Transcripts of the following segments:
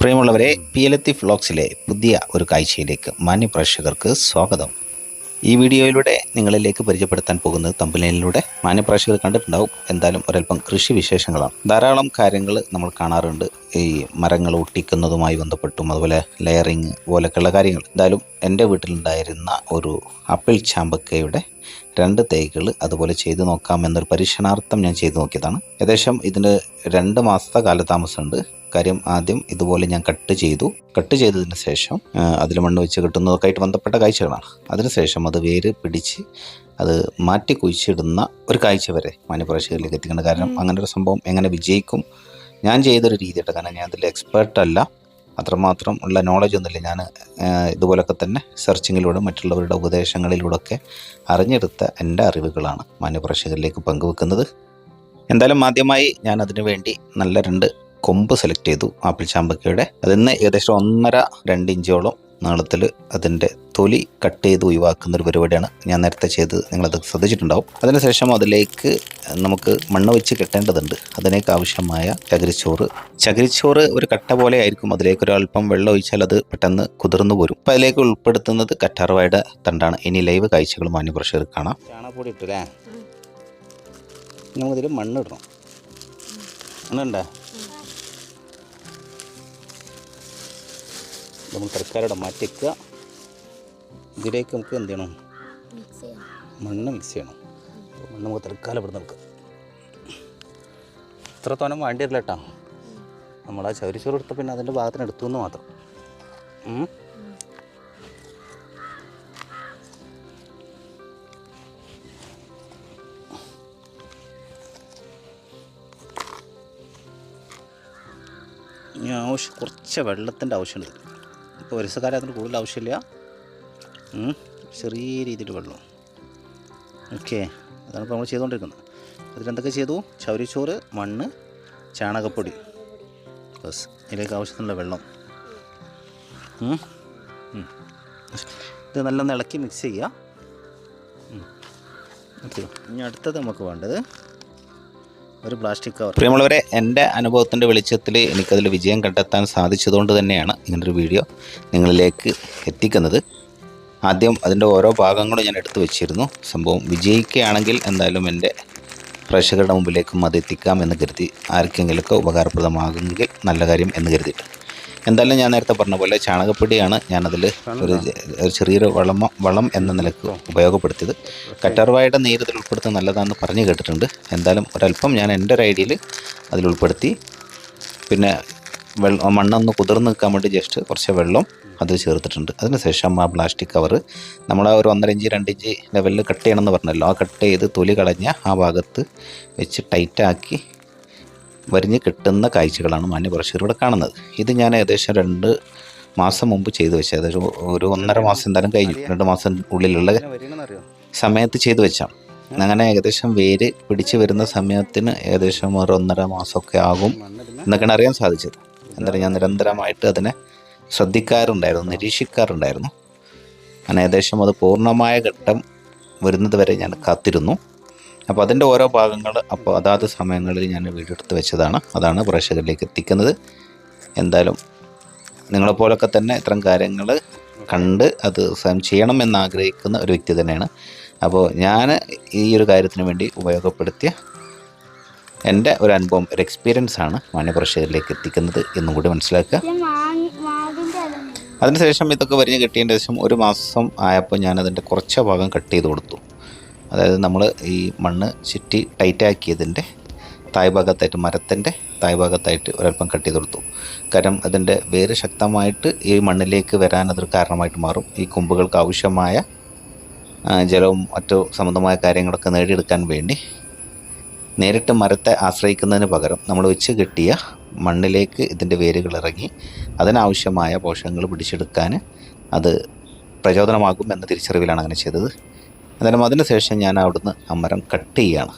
പ്രിയമുള്ളവരെ P L എത്തി ഫ്ലോക്സിലെ പുതിയ ഒരു കാഴ്ചയിലേക്ക് മാന്യപ്രേക്ഷകർക്ക് സ്വാഗതം. ഈ വീഡിയോയിലൂടെ നിങ്ങളിലേക്ക് പരിചയപ്പെടുത്താൻ പോകുന്നത് തമ്പലയിലൂടെ മാന്യപ്രേക്ഷകർ കണ്ടിട്ടുണ്ടാവും. എന്തായാലും ഒരല്പം കൃഷി വിശേഷങ്ങളാണ്. ധാരാളം കാര്യങ്ങൾ നമ്മൾ കാണാറുണ്ട്. ഈ മരങ്ങൾ ഒട്ടിക്കുന്നതുമായി ബന്ധപ്പെട്ടും അതുപോലെ ലെയറിങ് പോലൊക്കെയുള്ള കാര്യങ്ങൾ. എന്തായാലും എന്റെ വീട്ടിലുണ്ടായിരുന്ന ഒരു ആപ്പിൾ ചാമ്പക്കയുടെ രണ്ട് തൈകൾ അതുപോലെ ചെയ്തു നോക്കാം എന്നൊരു പരീക്ഷണാർത്ഥം ഞാൻ ചെയ്തു നോക്കിയതാണ്. ഏകദേശം ഇതിന് രണ്ട് മാസത്തെ കാലതാമസമുണ്ട്. കാര്യം ആദ്യം ഇതുപോലെ ഞാൻ കട്ട് ചെയ്തു. കട്ട് ചെയ്തതിന് ശേഷം അതിൽ മണ്ണ് വെച്ച് കിട്ടുന്നതൊക്കെ ആയിട്ട് ബന്ധപ്പെട്ട കാഴ്ചകളാണ്. അതിനുശേഷം അത് വേര് പിടിച്ച് അത് മാറ്റി കുഴിച്ചിടുന്ന ഒരു കാഴ്ച വരെ മാന്യപ്രേക്ഷകരിലേക്ക് എത്തിക്കണം. കാരണം അങ്ങനെ ഒരു സംഭവം എങ്ങനെ വിജയിക്കും ഞാൻ ചെയ്തൊരു രീതിയുണ്ട് കാരണം ഞാൻ അതിൽ എക്സ്പേർട്ട് അല്ല. അത്രമാത്രം ഉള്ള നോളജ് ഒന്നുമില്ല. ഞാൻ ഇതുപോലൊക്കെ തന്നെ സെർച്ചിങ്ങിലൂടെ മറ്റുള്ളവരുടെ ഉപദേശങ്ങളിലൂടെ ഒക്കെ അറിഞ്ഞെടുത്ത എന്റെ അറിവുകളാണ് മാന്യപ്രേക്ഷകരിലേക്ക് പങ്കുവെക്കുന്നത്. എന്തായാലും ആദ്യമായി ഞാൻ അതിനു വേണ്ടി നല്ല രണ്ട് കൊമ്പ് സെലക്ട് ചെയ്തു ആപ്പിൾ ചാമ്പക്കയുടെ. അതിന്ന് ഏകദേശം ഒന്നര രണ്ട് ഇഞ്ചോളം നീളത്തിൽ അതിന്റെ തൊലി കട്ട് ചെയ്ത് ഒഴിവാക്കുന്ന ഒരു പരിപാടിയാണ് ഞാൻ നേരത്തെ ചെയ്ത് നിങ്ങളത് ശ്രദ്ധിച്ചിട്ടുണ്ടാവും. അതിനുശേഷം അതിലേക്ക് നമുക്ക് മണ്ണ് വെച്ച് കെട്ടേണ്ടതുണ്ട്. അതിലേക്ക് ആവശ്യമായ ചകിരിച്ചോറ്. ചകിരിച്ചോറ് ഒരു കട്ട പോലെ ആയിരിക്കും. അതിലേക്ക് ഒരു അല്പം വെള്ളം ഒഴിച്ചാൽ അത് പെട്ടെന്ന് കുതിർന്നു പോരും. അപ്പോൾ അതിലേക്ക് ഉൾപ്പെടുത്തുന്നത് കറ്റാർവായുടെ തണ്ടാണ്. ഇനി ലൈവ് കാഴ്ചകൾ മാന്യപ്രഷർ കാണാം. ചാണകപ്പൊടി ഇട്ടല്ലേ നമ്മളിതിൽ മണ്ണിടണം മണ്ണുണ്ടേ നമ്മൾ തൽക്കാലം മാറ്റി വെക്കുക. ഇതിലേക്ക് നമുക്ക് എന്ത് ചെയ്യണം? മണ്ണ് മിക്സ് ചെയ്യണം. മണ്ണ് നമുക്ക് തൽക്കാലം ഇവിടെ നമുക്ക് ഇത്ര തോനം വേണ്ടി വരില്ല കേട്ടോ. നമ്മൾ ആ ചവരിച്ചോറ് എടുത്ത പിന്നെ അതിന്റെ ഭാഗത്തിന് എടുത്തു എന്ന് മാത്രം. ഇനി ആവശ്യം കുറച്ച് വെള്ളത്തിന്റെ ആവശ്യമുണ്ട്. ഇപ്പോൾ അതിന് കൂടുതൽ ആവശ്യമില്ല. ചെറിയ രീതിയിൽ വെള്ളം ഓക്കെ അതാണ് ഇപ്പോൾ നമ്മൾ ചെയ്തുകൊണ്ടിരിക്കുന്നത് അതിലെന്തൊക്കെ ചെയ്തു ചവരിച്ചോറ് മണ്ണ് ചാണകപ്പൊടി ബസ് ഇതിലേക്ക് ആവശ്യത്തിനുള്ള വെള്ളം. ഇത് നല്ലൊന്ന് ഇളക്കി മിക്സ് ചെയ്യുക. ഓക്കെ ഇനി അടുത്തത് നമുക്ക് വേണ്ടത് ഒരു പ്ലാസ്റ്റിക് കവർ പ്രിയമുള്ളവരെ എന്റെ അനുഭവത്തിന്റെ വെളിച്ചത്തിൽ എനിക്കതിൽ വിജയം കണ്ടെത്താൻ സാധിച്ചതുകൊണ്ട് തന്നെയാണ് ഇങ്ങനൊരു വീഡിയോ നിങ്ങളിലേക്ക് എത്തിക്കുന്നത്. ആദ്യം അതിന്റെ ഓരോ ഭാഗങ്ങളും ഞാൻ എടുത്തു വെച്ചിരുന്നു. സംഭവം വിജയിക്കുകയാണെങ്കിൽ എന്തായാലും എന്റെ പ്രേക്ഷകരുടെ മുമ്പിലേക്കും അത് എത്തിക്കാം എന്ന് കരുതി ആർക്കെങ്കിലുമൊക്കെ ഉപകാരപ്രദമാകുമെങ്കിൽ നല്ല കാര്യം എന്ന് കരുതിയിട്ട്. എന്തായാലും ഞാൻ നേരത്തെ പറഞ്ഞ പോലെ ചാണകപ്പൊടിയാണ് ഞാനതിൽ ഒരു ഒരു ചെറിയൊരു വളം വളം എന്ന നിലയ്ക്ക് ഉപയോഗപ്പെടുത്തിയത്. കറ്റാർവായുടെ നീര് ഇതിൽ ഉൾപ്പെടുത്തുന്നത് നല്ലതാണെന്ന് പറഞ്ഞു കേട്ടിട്ടുണ്ട്. എന്തായാലും ഒരല്പം ഞാൻ എന്റെ ഒരു ഐഡിയയിൽ അതിൽ ഉൾപ്പെടുത്തി. പിന്നെ വെള്ളം മണ്ണൊന്ന് കുതിർന്ന് നിൽക്കാൻ വേണ്ടി ജസ്റ്റ് കുറച്ച് വെള്ളം അത് ചേർത്തിട്ടുണ്ട്. അതിനുശേഷം ആ പ്ലാസ്റ്റിക് കവർ നമ്മൾ ആ ഒരു ഒന്നര ഇഞ്ച് രണ്ട് ഇഞ്ച് ലെവലിൽ കട്ട് ചെയ്യണമെന്ന് പറഞ്ഞല്ലോ. ആ കട്ട് ചെയ്ത് തൊലി കളഞ്ഞ ആ ഭാഗത്ത് വെച്ച് ടൈറ്റാക്കി വരിഞ്ഞ് കിട്ടുന്ന കാഴ്ചകളാണ് മാന്യ ഇവിടെ കാണുന്നത്. ഇത് ഞാൻ ഏകദേശം രണ്ട് മാസം മുമ്പ് ചെയ്തു വെച്ചത്. ഏകദേശം ഒരു ഒന്നര മാസം എന്തായാലും കഴിഞ്ഞു. രണ്ട് മാസം ഉള്ളിലുള്ള സമയത്ത് ചെയ്തു വെച്ചാണ്. അങ്ങനെ ഏകദേശം വേര് പിടിച്ചു വരുന്ന സമയത്തിന് ഏകദേശം ഒരു ഒന്നര മാസമൊക്കെ ആകും എന്നൊക്കെയാണ് അറിയാൻ സാധിച്ചത്. എന്തായാലും ഞാൻ നിരന്തരമായിട്ട് അതിനെ ശ്രദ്ധിക്കാറുണ്ടായിരുന്നു നിരീക്ഷിക്കാറുണ്ടായിരുന്നു. അങ്ങനെ ഏകദേശം അത് പൂർണമായ ഘട്ടം വരുന്നത് വരെ ഞാൻ കാത്തിരുന്നു. അപ്പോൾ അതിന്റെ ഓരോ ഭാഗങ്ങൾ അപ്പോൾ അതാത് സമയങ്ങളിൽ ഞാൻ വീഡിയോ എടുത്ത് വെച്ചതാണ്. അതാണ് പ്രേക്ഷകരിലേക്ക് എത്തിക്കുന്നത്. എന്തായാലും നിങ്ങളെപ്പോലൊക്കെ തന്നെ ഇത്തരം കാര്യങ്ങൾ കണ്ട് അത് സ്വയം ചെയ്യണം എന്ന് ആഗ്രഹിക്കുന്ന ഒരു വ്യക്തി തന്നെയാണ്. അപ്പോൾ ഞാൻ ഈ ഒരു കാര്യത്തിന് വേണ്ടി ഉപയോഗപ്പെടുത്തിയ എന്റെ ഒരു അനുഭവം ഒരു എക്സ്പീരിയൻസ് ആണ് മാന്യപ്രേക്ഷകരിലേക്ക് എത്തിക്കുന്നത് എന്നും കൂടി മനസ്സിലാക്കുക. അതിനുശേഷം ഇതൊക്കെ വരിഞ്ഞ് കിട്ടിയതിന് ശേഷം ഒരു മാസം ആയപ്പോൾ ഞാനതിന്റെ കുറച്ച് ഭാഗം കട്ട് ചെയ്ത് കൊടുത്തു. അതായത് നമ്മൾ ഈ മണ്ണ് ചുറ്റി ടൈറ്റാക്കിയതിന്റെ തായ്ഭാഗത്തായിട്ട് മരത്തിന്റെ തായ്ഭാഗത്തായിട്ട് ഒരല്പം കട്ട് ചെയ്ത് കൊടുത്തു. കാരണം അതിന്റെ വേര് ശക്തമായിട്ട് ഈ മണ്ണിലേക്ക് വരാൻ അതൊരു കാരണമായിട്ട് മാറും. ഈ കൊമ്പുകൾക്ക് ആവശ്യമായ ജലവും മറ്റു സംബന്ധമായ കാര്യങ്ങളൊക്കെ നേടിയെടുക്കാൻ വേണ്ടി നേരിട്ട് മരത്തെ ആശ്രയിക്കുന്നതിന് പകരം നമ്മൾ വെച്ച് കെട്ടിയ മണ്ണിലേക്ക് ഇതിന്റെ വേരുകൾ ഇറങ്ങി അതിനാവശ്യമായ പോഷകങ്ങൾ പിടിച്ചെടുക്കാൻ അത് പ്രചോദനമാകും എന്ന തിരിച്ചറിവിലാണ് അങ്ങനെ ചെയ്തത്. എന്നാലും അതിനുശേഷം ഞാൻ അവിടുന്ന് ആ മരം കട്ട് ചെയ്യുകയാണ്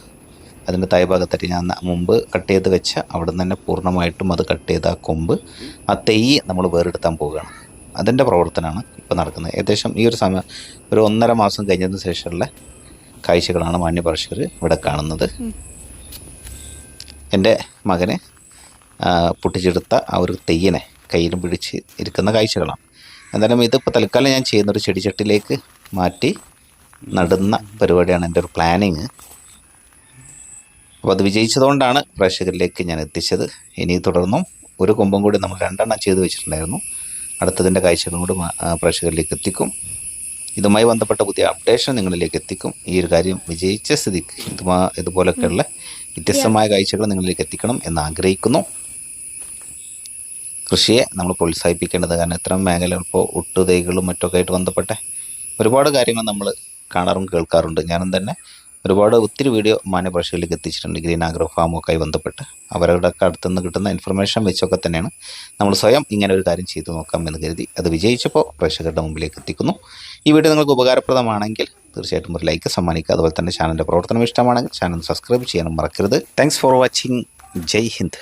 അതിന്റെ തായ്ഭാഗത്തായിട്ട് ഞാൻ മുമ്പ് കട്ട് ചെയ്ത് വെച്ച അവിടെ നിന്ന് തന്നെ പൂർണമായിട്ടും അത് കട്ട് ചെയ്ത ആ കൊമ്പ് ആ തെയ്യ് നമ്മൾ വേറെടുത്താൻ പോവുകയാണ്. അതിന്റെ പ്രവർത്തനമാണ് ഇപ്പോൾ നടക്കുന്നത്. ഏകദേശം ഈ ഒരു സമയം ഒരു ഒന്നര മാസം കഴിഞ്ഞതിന് ശേഷമുള്ള കാഴ്ചകളാണ് മാന്യഭാഷകർ ഇവിടെ കാണുന്നത്. എന്റെ മകനെ പൊട്ടിച്ചെടുത്ത ആ ഒരു തെയ്യനെ കയ്യിലും പിടിച്ച് ഇരിക്കുന്ന കാഴ്ചകളാണ്. എന്തായാലും ഇതിപ്പോൾ തൽക്കാലം ഞാൻ ചെയ്യുന്നൊരു ചെടിച്ചട്ടിലേക്ക് മാറ്റി നടുന്ന പരിപാടിയാണ് എന്റെ ഒരു പ്ലാനിങ് അപ്പോൾ അത് വിജയിച്ചതുകൊണ്ടാണ് പ്രേക്ഷകരിലേക്ക് ഞാൻ എത്തിച്ചത്. ഇനി തുടർന്നും ഒരു കൊമ്പും കൂടി നമ്മൾ രണ്ടെണ്ണം ചെയ്തു വെച്ചിട്ടുണ്ടായിരുന്നു. അടുത്തതിന്റെ കാഴ്ചകളും കൂടി പ്രേക്ഷകരിലേക്ക് എത്തിക്കും. ഇതുമായി ബന്ധപ്പെട്ട പുതിയ അപ്ഡേഷൻ നിങ്ങളിലേക്ക് എത്തിക്കും. ഈ ഒരു കാര്യം വിജയിച്ച സ്ഥിതിക്ക് ഇതുമാ ഇതുപോലൊക്കെയുള്ള വ്യത്യസ്തമായ കാഴ്ചകൾ നിങ്ങളിലേക്ക് എത്തിക്കണം എന്ന് ആഗ്രഹിക്കുന്നു. കൃഷിയെ നമ്മൾ പ്രോത്സാഹിപ്പിക്കേണ്ടത് കാരണം ഇത്തരം മേഖലകൾ ഇപ്പോൾ ഒട്ടുതൈകളും മറ്റൊക്കെ ആയിട്ട് ബന്ധപ്പെട്ട ഒരുപാട് കാര്യങ്ങൾ നമ്മൾ കാണാറും കേൾക്കാറുണ്ട്. ഞാനും തന്നെ ഒരുപാട് ഒത്തിരി വീഡിയോ മാന്യഭാഷയിലേക്ക് എത്തിച്ചിട്ടുണ്ട്. ഗ്രീൻ ആഗ്രോ ഫാമൊക്കെ ആയി ബന്ധപ്പെട്ട്. അവരുടെ ഒക്കെ അടുത്തുനിന്ന് കിട്ടുന്ന ഇൻഫർമേഷൻ വെച്ചൊക്കെ തന്നെയാണ് നമ്മൾ സ്വയം ഇങ്ങനെ ഒരു കാര്യം ചെയ്തു നോക്കാം എന്ന് കരുതി അത് വിജയിച്ചപ്പോൾ പ്രേക്ഷകരുടെ മുമ്പിലേക്ക് എത്തിക്കുന്നു. ഈ വീഡിയോ നിങ്ങൾക്ക് ഉപകാരപ്രദമാണെങ്കിൽ തീർച്ചയായിട്ടും ഒരു ലൈക്ക് സമ്മാനിക്കുക. അതുപോലെ തന്നെ ചാനലിന്റെ പ്രവർത്തനം ഇഷ്ടമാണെങ്കിൽ ചാനൽ സബ്സ്ക്രൈബ് ചെയ്യാനും മറക്കരുത്. Thanks for watching Jai Hind.